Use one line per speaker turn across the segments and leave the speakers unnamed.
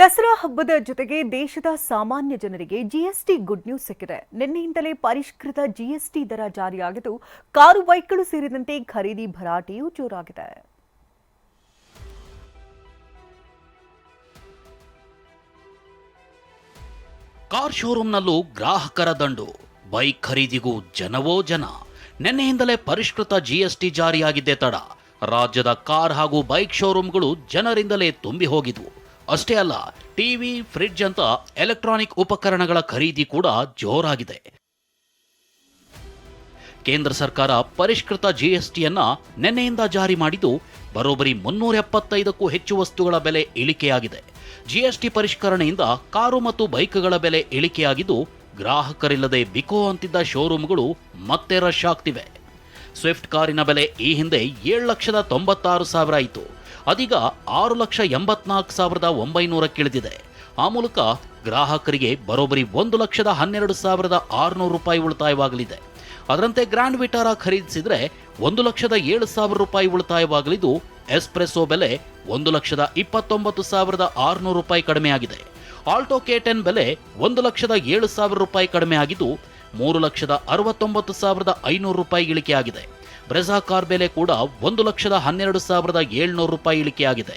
ದಸರಾ ಹಬ್ಬದ ಜೊತೆಗೆ ದೇಶದ ಸಾಮಾನ್ಯ ಜನರಿಗೆ ಜಿಎಸ್ಟಿ ಗುಡ್ ನ್ಯೂಸ್ ಸಿಕ್ಕಿದೆ. ನಿನ್ನೆಯಿಂದಲೇ ಪರಿಷ್ಕೃತ ಜಿಎಸ್ಟಿ ದರ ಜಾರಿಯಾಗಿದ್ದು, ಕಾರು, ಬೈಕ್ಗಳು ಸೇರಿದಂತೆ ಖರೀದಿ ಭರಾಟೆಯೂ ಜೋರಾಗಿದೆ.
ಕಾರ್ ಶೋರೂಮ್ನಲ್ಲೂ ಗ್ರಾಹಕರ ದಂಡು. ಬೈಕ್ ಖರೀದಿಗೂ ಜನವೋ ಜನ. ನಿನ್ನೆಯಿಂದಲೇ ಪರಿಷ್ಕೃತ ಜಿಎಸ್ಟಿ ಜಾರಿಯಾಗಿದ್ದೇ ತಡ. ರಾಜ್ಯದ ಕಾರ್ ಹಾಗೂ ಬೈಕ್ ಶೋರೂಮ್ಗಳು ಜನರಿಂದಲೇ ತುಂಬಿ ಹೋಗಿದ್ವು. ಅಷ್ಟೇ ಅಲ್ಲ ಟಿವಿ ಫ್ರಿಡ್ಜ್ ಅಂತ ಎಲೆಕ್ಟ್ರಾನಿಕ್ ಉಪಕರಣಗಳ ಖರೀದಿ ಕೂಡ ಜೋರಾಗಿದೆ. ಕೇಂದ್ರ ಸರ್ಕಾರ ಪರಿಷ್ಕೃತ ಜಿಎಸ್ಟಿಯನ್ನ ನಿನ್ನೆಯಿಂದ ಜಾರಿ ಮಾಡಿದ್ದು, ಬರೋಬ್ಬರಿ ಮುನ್ನೂರ ಎಪ್ಪತ್ತೈದಕ್ಕೂ ಹೆಚ್ಚು ವಸ್ತುಗಳ ಬೆಲೆ ಇಳಿಕೆಯಾಗಿದೆ. ಜಿಎಸ್ಟಿ ಪರಿಷ್ಕರಣೆಯಿಂದ ಕಾರು ಮತ್ತು ಬೈಕ್ಗಳ ಬೆಲೆ ಇಳಿಕೆಯಾಗಿದ್ದು, ಗ್ರಾಹಕರಿಲ್ಲದೆ ಬಿಕೋ ಅಂತಿದ್ದ ಶೋರೂಮ್ಗಳು ಮತ್ತೆ ರಶ್ ಆಗ್ತಿವೆ. ಸ್ವಿಫ್ಟ್ ಕಾರಿನ ಬೆಲೆ ಈ ಹಿಂದೆ ಏಳು ಲಕ್ಷದ ತೊಂಬತ್ತಾರು ಸಾವಿರ ಇತ್ತು ಅದೀಗ ಆರು ಲಕ್ಷ ಎಂಬತ್ನಾಲ್ಕು ಸಾವಿರದ ಒಂಬೈನೂರಕ್ಕಿಳಿದಿದೆ ಆ ಮೂಲಕ ಗ್ರಾಹಕರಿಗೆ ಬರೋಬ್ಬರಿ ಒಂದು ಲಕ್ಷದ ಹನ್ನೆರಡು ಸಾವಿರದ ಆರುನೂರು ರೂಪಾಯಿ ಉಳಿತಾಯವಾಗಲಿದೆ. ಅದರಂತೆ ಗ್ರ್ಯಾಂಡ್ ವಿಟಾರ ಖರೀದಿಸಿದರೆ ಒಂದು ಲಕ್ಷದ ಏಳು ಸಾವಿರ ರೂಪಾಯಿ ಉಳಿತಾಯವಾಗಲಿದ್ದು, ಎಸ್ಪ್ರೆಸ್ಸೋ ಬೆಲೆ ಒಂದು ಲಕ್ಷದ ಇಪ್ಪತ್ತೊಂಬತ್ತು ಸಾವಿರದ ಆರುನೂರು ರೂಪಾಯಿ ಕಡಿಮೆಯಾಗಿದೆ. ಆಲ್ಟೋ ಕೆ ಟೆನ್ ಬೆಲೆ ಒಂದು ಲಕ್ಷದ ಏಳು ಸಾವಿರ ರೂಪಾಯಿ ಕಡಿಮೆಯಾಗಿದ್ದು, ಮೂರು ಲಕ್ಷದ ಅರವತ್ತೊಂಬತ್ತು ಸಾವಿರದ ಐನೂರು ರೂಪಾಯಿ ಇಳಿಕೆಯಾಗಿದೆ. ಬ್ರೆಜಾ ಕಾರ್ ಬೆಲೆ ಕೂಡ ಒಂದು ಲಕ್ಷದ ಹನ್ನೆರಡು ಸಾವಿರದ ಏಳ್ನೂರು ರೂಪಾಯಿ ಇಳಿಕೆಯಾಗಿದೆ.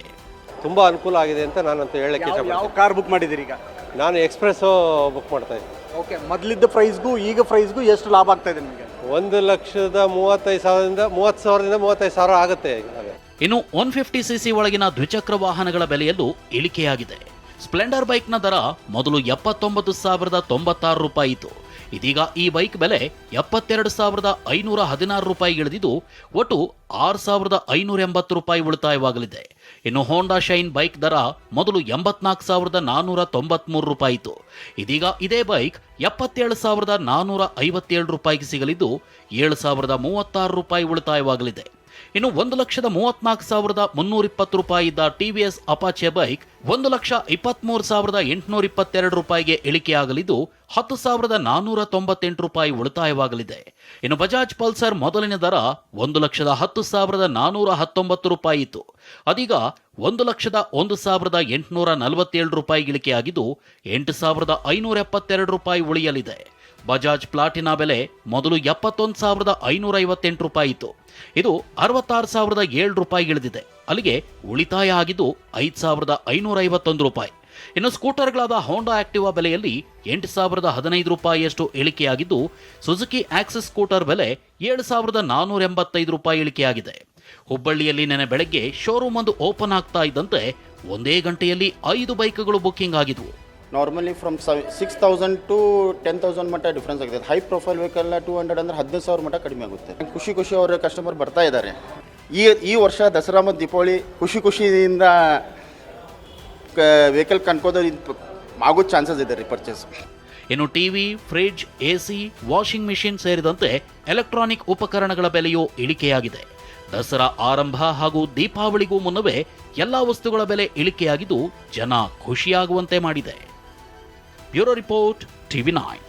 ತುಂಬ ಅನುಕೂಲ ಆಗಿದೆ ಅಂತ ನಾನಂತೂ ಹೇಳಕ್ಕೆ
ಯಾವ ಯಾವ
ಇಷ್ಟಪಡ್ತೀನಿ
ಕಾರ್ ಬುಕ್ ಮಾಡಿದ್ದೀರಿ ಈಗ?
ನಾನು ಎಕ್ಸ್ಪ್ರೆಸ್ ಬುಕ್ ಮಾಡ್ತಾ ಇದ್ದೀನಿ.
ಓಕೆ ಮೊದಲಿದ್ದ ಪ್ರೈಸ್ಗೂ ಈಗ ಪ್ರೈಸ್ಗೂ ಎಷ್ಟು ಲಾಭ ಆಗ್ತಾ ಇದೆ ನಿಮಗೆ?
ಒಂದು ಲಕ್ಷದ ಮೂವತ್ತೈದು ಸಾವಿರದಿಂದ ಮೂವತ್ತು ಸಾವಿರದಿಂದ ಮೂವತ್ತೈದು ಸಾವಿರ ಆಗುತ್ತೆ
ಇನ್ನು ಒನ್ ಫಿಫ್ಟಿ ಸಿಸಿ ಒಳಗಿನ ದ್ವಿಚಕ್ರ ವಾಹನಗಳ ಬೆಲೆಯಲ್ಲೂ ಇಳಿಕೆಯಾಗಿದೆ. ಸ್ಪ್ಲೆಂಡರ್ ಬೈಕ್ನ ದರ ಮೊದಲು ಎಪ್ಪತ್ತೊಂಬತ್ತು ಸಾವಿರದ ತೊಂಬತ್ತಾರು ರೂಪಾಯಿ ಇತ್ತು. ಇದೀಗ ಈ ಬೈಕ್ ಬೆಲೆ ಎಪ್ಪತ್ತೆರಡು ಸಾವಿರದ ಐನೂರ ಹದಿನಾರು ರೂಪಾಯಿ ಇಳಿದಿದ್ದು, ಒಟ್ಟು ಆರು ಸಾವಿರದ ಐನೂರ ಎಂಬತ್ತು ರೂಪಾಯಿ ಉಳಿತಾಯವಾಗಲಿದೆ. ಇನ್ನು ಹೋಂಡಾ ಶೈನ್ ಬೈಕ್ ದರ ಮೊದಲು ಎಂಬತ್ನಾಲ್ಕು ಸಾವಿರದ ನಾನ್ನೂರ ತೊಂಬತ್ಮೂರು ರೂಪಾಯಿ ಇತ್ತು. ಇದೀಗ ಇದೇ ಬೈಕ್ ಎಪ್ಪತ್ತೇಳು ಸಾವಿರದ ನಾನ್ನೂರ ಐವತ್ತೇಳು ರೂಪಾಯಿಗೆ ಸಿಗಲಿದ್ದು, ಏಳು ಸಾವಿರದ ಮೂವತ್ತಾರು ರೂಪಾಯಿ ಉಳಿತಾಯವಾಗಲಿದೆ. ಇನ್ನು ಒಂದು ಲಕ್ಷದ ಮೂವತ್ನಾಲ್ಕು ಸಾವಿರದ ಮುನ್ನೂರ ಇಪ್ಪತ್ತು ರೂಪಾಯಿ ಇದ್ದ ಟಿವಿಎಸ್ ಅಪಾಚೆ ಬೈಕ್ ಒಂದು ಲಕ್ಷ ಇಪ್ಪತ್ಮೂರು ಸಾವಿರದ ಎಂಟುನೂರ ಇಪ್ಪತ್ತೆರಡು ರೂಪಾಯಿಗೆ ಇಳಿಕೆಯಾಗಲಿದ್ದು ಹತ್ತು ಸಾವಿರದ ನಾನ್ನೂರ ತೊಂಬತ್ತೆಂಟು ರೂಪಾಯಿ ಉಳಿತಾಯವಾಗಲಿದೆ. ಇನ್ನು ಬಜಾಜ್ ಪಲ್ಸರ್ ಮೊದಲಿನ ದರ ಒಂದು ಲಕ್ಷದ ಹತ್ತು ಸಾವಿರದ ನಾನ್ನೂರ ಹತ್ತೊಂಬತ್ತು ರೂಪಾಯಿ ಇತ್ತು. ಅದೀಗ ಒಂದು ಲಕ್ಷದ ಒಂದು ಸಾವಿರದ ಎಂಟುನೂರ ನಲವತ್ತೇಳು ರೂಪಾಯಿ ಇಳಿಕೆಯಾಗಿದ್ದು ಎಂಟು ಸಾವಿರದ ಐನೂರ ಎಪ್ಪತ್ತೆರಡು ರೂಪಾಯಿ ಉಳಿಯಲಿದೆ. ಬಜಾಜ್ ಪ್ಲಾಟಿನಾ ಬೆಲೆ ಮೊದಲು ಎಪ್ಪತ್ತೊಂದು ಸಾವಿರದ ಐನೂರ ಐವತ್ತೆಂಟು ರೂಪಾಯಿ ಇತ್ತು. ಇದು ಅರವತ್ತಾರು ಸಾವಿರದ ಏಳು ರೂಪಾಯಿ ಇಳಿದಿದೆ. ಅಲ್ಲಿಗೆ ಉಳಿತಾಯ ಆಗಿದ್ದು ಐದು ಸಾವಿರದ ಐನೂರ ಐವತ್ತೊಂದು ರೂಪಾಯಿ. ಇನ್ನು ಸ್ಕೂಟರ್ಗಳಾದ ಹೋಂಡಾ ಆಕ್ಟಿವಾ ಬೆಲೆಯಲ್ಲಿ ಎಂಟು ಸಾವಿರದ ಹದಿನೈದು ರೂಪಾಯಿಯಷ್ಟು ಇಳಿಕೆಯಾಗಿದ್ದು ಸುಜುಕಿ ಆಕ್ಸಿಸ್ ಸ್ಕೂಟರ್ ಬೆಲೆ ಏಳು ಸಾವಿರದ ನಾನ್ನೂರ ಎಂಬತ್ತೈದು ರೂಪಾಯಿ ಇಳಿಕೆಯಾಗಿದೆ. ಹುಬ್ಬಳ್ಳಿಯಲ್ಲಿ ನೆನೆ ಬೆಳಗ್ಗೆ ಶೋರೂಮ್ ಒಂದು ಓಪನ್ ಆಗ್ತಾ ಇದ್ದಂತೆ ಒಂದೇ ಗಂಟೆಯಲ್ಲಿ ಐದು ಬೈಕ್ಗಳು ಬುಕ್ಕಿಂಗ್ ಆಗಿದ್ವು.
Normally from six thousand to ten thousand ಮಟ್ಟ ಡಿಫ್ರೆನ್ಸ್ ಆಗುತ್ತೆ ಹೈ ಪ್ರೊಫೈಲ್ ವೆಹಿಕಲ್ನ ಟೂ ಹಂಡ್ರೆಡ್ ಅಂದ್ರೆ ಹದಿನೈದು ಸಾವಿರ ಮಟ್ಟ ಕಡಿಮೆ ಆಗುತ್ತೆ. ಖುಷಿ ಖುಷಿ ಅವರ ಕಸ್ಟಮರ್ ಬರ್ತಾ ಇದ್ದಾರೆ. ಈ ಈ ವರ್ಷ ದಸರಾ ಮತ್ತು ದೀಪಾವಳಿ ಖುಷಿ ಖುಷಿಯಿಂದ ವೆಹಿಕಲ್ ಕಂಡ್ಕೋದ್ರೆ ಆಗೋ ಚಾನ್ಸಸ್ ಇದೆ ರೀ ಪರ್ಚೇಸ್
ಇನ್ನು TV fridge AC washing machine ಸೇರಿದಂತೆ ಎಲೆಕ್ಟ್ರಾನಿಕ್ ಉಪಕರಣಗಳ ಬೆಲೆಯೂ ಇಳಿಕೆಯಾಗಿದೆ. ದಸರಾ ಆರಂಭ ಹಾಗೂ ದೀಪಾವಳಿಗೂ ಮುನ್ನವೇ ಎಲ್ಲಾ ವಸ್ತುಗಳ ಬೆಲೆ ಇಳಿಕೆಯಾಗಿದ್ದು ಜನ ಖುಷಿಯಾಗುವಂತೆ ಮಾಡಿದೆ. Bureau report TV nine